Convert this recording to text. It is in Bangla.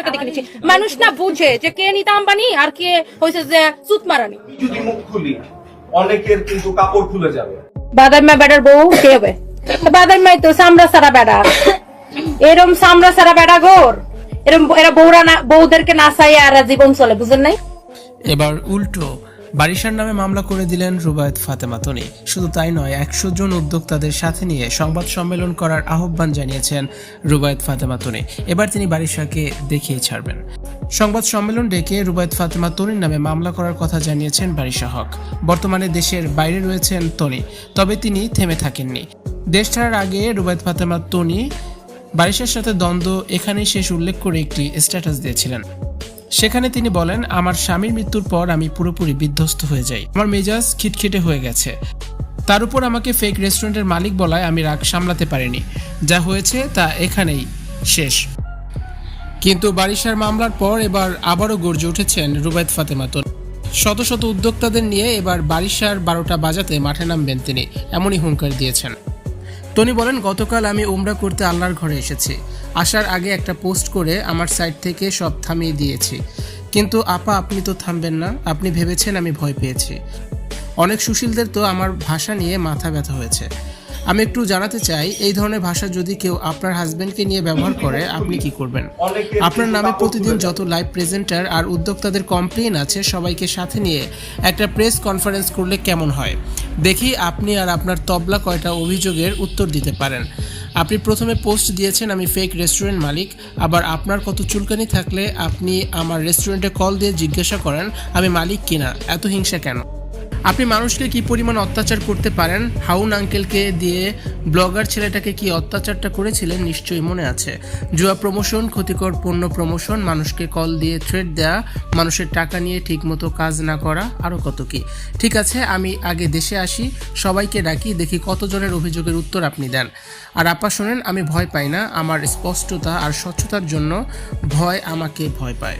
টাকা দেখে নিচ্ছি মানুষ না বুঝে যে কে নিতা আম্বানি আর কে হয়েছে যে সুত মারানি। যদি মুখ খুলি অনেকের কিন্তু কাপড় খুলে যাবে। বাদাইমা বেড়ার বউ কে হবে? বাদাইমাই তো সামরা সারা বেড়া। এরম সামরা সারা বেড়া গোর এরম এরা বউরা না বউদেরকে নাচাই আর জীবন চলে বুঝেন নাই? এবার উল্টো। বারিশার নামে মামলা করে দিলেন রুবায়ত ফাতেমা তনি। শুধু তাই নয়, একশো জন উদ্যোক্তাদের সাথে নিয়ে সংবাদ সম্মেলন করার আহ্বান জানিয়েছেন রুবায়ত ফাতেমা তনি। এবার তিনি বারিশাকে দেখিয়ে ছাড়বেন। সংবাদ সম্মেলন ডেকে রুবায়ত ফাতেমা তনির নামে মামলা করার কথা জানিয়েছেন বারিশা হক। বর্তমানে দেশের বাইরে রয়েছেন তনি, তবে তিনি থেমে থাকেননি। দেশ ছাড়ার আগে রুবায়ত ফাতেমা তনি বারিশার সাথে দ্বন্দ্ব এখানেই শেষ উল্লেখ করে একটি স্ট্যাটাস দিয়েছিলেন। সেখানে তিনি বলেন, আমার স্বামীর মৃত্যুর পর আমি পুরোপুরি বিধ্বস্ত হয়ে যাই। আমার মেজাজ খিটখিটে হয়ে গেছে। তার উপর আমাকে ফেক রেস্টুরেন্টের মালিক বলায় আমি রাগ সামলাতে পারিনি। যা হয়েছে তা এখানেই শেষ। কিন্তু বারিশার মামলার পর এবার আবারও গর্জে উঠেছেন রুবায়ত ফাতেমা তনু। শত শত উদ্যোক্তাদের নিয়ে এবার বারিশার বারোটা বাজাতে মাঠে নামবেন তিনি, এমনই হুঙ্কার দিয়েছেন। টনি বলেন, গতকাল আমি উমরা করতে আল্লাহর ঘরে এসেছি। আসার আগে একটা পোস্ট করে আমার সাইট থেকে সব থামিয়ে দিয়েছি। কিন্তু আপা আপনি তো থামবেন না। আপনি ভেবেছেন আমি ভয় পেয়েছি। অনেক সুশীলদের তো আমার ভাষা নিয়ে মাথা ব্যথা হয়েছে। আমি একটু জানাতে চাই এই ধরনের ভাষা যদি কেউ আপনার হাজবেন্ডকে নিয়ে ব্যবহার করে আপনি কি করবেন? আপনার নামে প্রতিদিন যত লাইভ প্রেজেন্টার আর উদ্যোক্তাদের কমপ্লেন আছে সবাইকে সাথে নিয়ে একটা প্রেস কনফারেন্স করলে কেমন হয়? দেখি আপনি আর আপনার তবলা কয়টা অভিযোগের উত্তর দিতে পারেন। আপনি প্রথমে পোস্ট দিয়েছেন, আমি ফেক রেস্টুরেন্ট মালিক। আবার, আপনার কত চুলকানি থাকলে আপনি আমার রেস্টুরেন্টে কল দিয়ে জিজ্ঞাসা করেন, আমি মালিক কিনা এত হিংসা কেন? আপনি মানুষকে কি পরিমাণ অত্যাচার করতে পারেন? হাউন আঙ্কেলকে দিয়ে ব্লগার ছেলেটাকে কি অত্যাচারটা করেছিলেন? নিশ্চয়ই মনে আছে। জুয়া প্রমোশন ক্ষতিকর পণ্য প্রমোশন মানুষকে কল দিয়ে থ্রেড দেয়া, মানুষের টাকা নিয়ে ঠিকমতো কাজ না করা আরও কত কি? ঠিক আছে, আমি আগে দেশে আসি, সবাইকে ডাকি, দেখি কতজনের অভিযোগের উত্তর আপনি দেন। আর আপা শোনেন, আমি ভয় পাই না, আমার স্পষ্টতা আর স্বচ্ছতার জন্য ভয় আমাকে ভয় পায়।